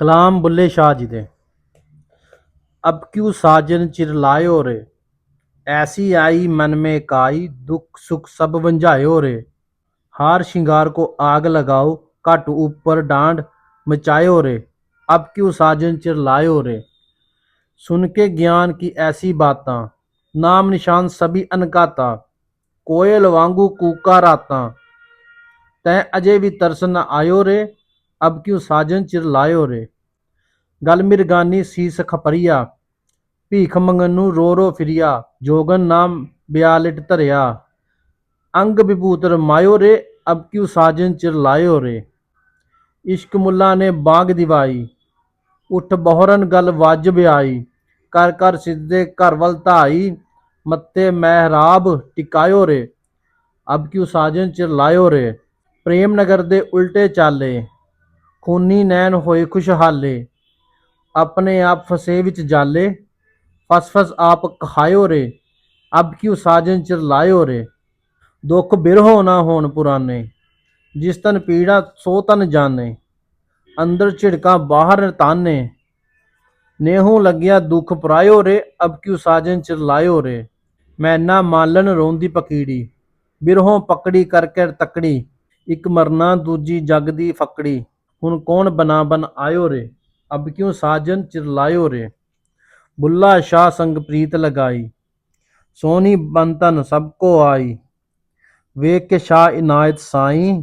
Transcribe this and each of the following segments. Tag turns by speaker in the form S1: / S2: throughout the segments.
S1: कलाम बुल्ले शाह जी दे। अब क्यों साजन चिर लायो रे? ऐसी आई मन में काई, दुख सुख सब बंझायो रे। हार श्रृंगार को आग लगाओ, कट ऊपर डांड मचायो रे। अब क्यों साजन चिर लायो रे? सुन के ज्ञान की ऐसी बात, नाम निशान सभी अनकाता, कोयल वांगू कूका राता। तै अजय भी तरस न आयो रे ਅਬ ਕਿਉ ਸਾਜਨ ਚਿਰ ਲਾਇਓ ਰੇ? ਗਲ ਮਿਰਗਾਨੀ ਸੀਸ ਖਪਰੀਆ, ਭੀਖ ਮੰਗਨ ਨੂੰ ਰੋ ਰੋ ਫਿਰਿਆ, ਜੋਗਨ ਨਾਮ ਬਿਆਲਿਟ ਧਰਿਆ। ਅੰਗ ਵਿਭੂਤਰ ਮਾਇਓ ਰੇ, ਅਬ ਕਿਉ ਸਾਜਨ ਚਿਰ ਲਾਇਓ ਰੇ? ਇਸ਼ਕ ਮੁੱਲਾ ਨੇ ਬਾਗ ਦਿਵਾਈ, ਉਠ ਬਹਰਨ ਗਲ ਵਾਜਬ ਆਈ ਕਰ ਕਰ ਸਿੱਧੇ ਘਰ ਵੱਲ ਧਾਈ, ਮੱਤੇ ਮਹਿਰਾਬ ਟਿਕਾਇਓ ਰੇ। ਅਬ ਕਿਉ ਸਾਜਨ ਚਿਰ ਲਾਇਓ ਰੇ? ਪ੍ਰੇਮ ਨਗਰ ਦੇ ਉਲਟੇ ਚਾਲੇ। ਖੂਨੀ ਨੈਣ ਹੋਏ ਖੁਸ਼ਹਾਲੇ, ਆਪਣੇ ਆਪ ਫਸੇ ਵਿੱਚ ਜਾਲੇ ਫਸ ਫਸ ਆਪ ਕਹਾਇਓ ਰੇ, ਅਬ ਕਿਉ ਸਾਜਨ ਚਿਰ ਲਾਇਓ ਰੇ? ਦੁੱਖ ਬਿਰਹੋ ਨਾ ਹੋਣ ਪੁਰਾਨੇ, ਜਿਸ ਤਨ ਪੀੜਾ ਸੋ ਤਨ ਜਾਣੇ, ਅੰਦਰ ਝਿੜਕਾਂ ਬਾਹਰ ਤਾਨੇ, ਨੇਹੂ ਲੱਗਿਆ ਦੁੱਖ ਪਰਾਇਓ ਰੇ, ਅਬ ਕਿਉ ਸਾਜਨ ਚਿਰ ਲਾਇਓ ਰੇ? ਮੈਂ ਨਾ ਮਾਲਨ ਰੋਂਦੀ ਪਕੀੜੀ, ਬਿਰਹੋਂ ਪਕੜੀ ਕਰਕੇ ਤਕੜੀ, ਇੱਕ ਮਰਨਾ ਦੂਜੀ ਜਗ ਦੀ ਫਕੜੀ। ਹੁਣ ਕੌਣ ਬਨਾ ਬਨ ਆਇਓ ਰੇ? ਅਬ ਕਿਉਂ ਸਾਜਨ ਚਿਰ ਲਾਇਓ ਰੇ? ਬੁੱਲਾ ਸ਼ਾਹ ਸੰਗ ਪ੍ਰੀਤ ਲਗਾਈ। ਸੋਹਣੀ ਬੰਤਨ ਸਭ ਕੋ ਆਈ। ਵੇਖ ਕੇ ਸ਼ਾਹ ਇਨਾਇਤ ਸਾਈਂ,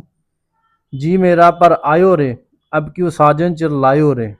S1: ਜੀ ਮੇਰਾ ਪਰ ਆਇਓ ਰੇ? ਅਬ ਕਿਉਂ ਸਾਜਨ ਚਿਰ ਲਾਇਓ ਰੇ?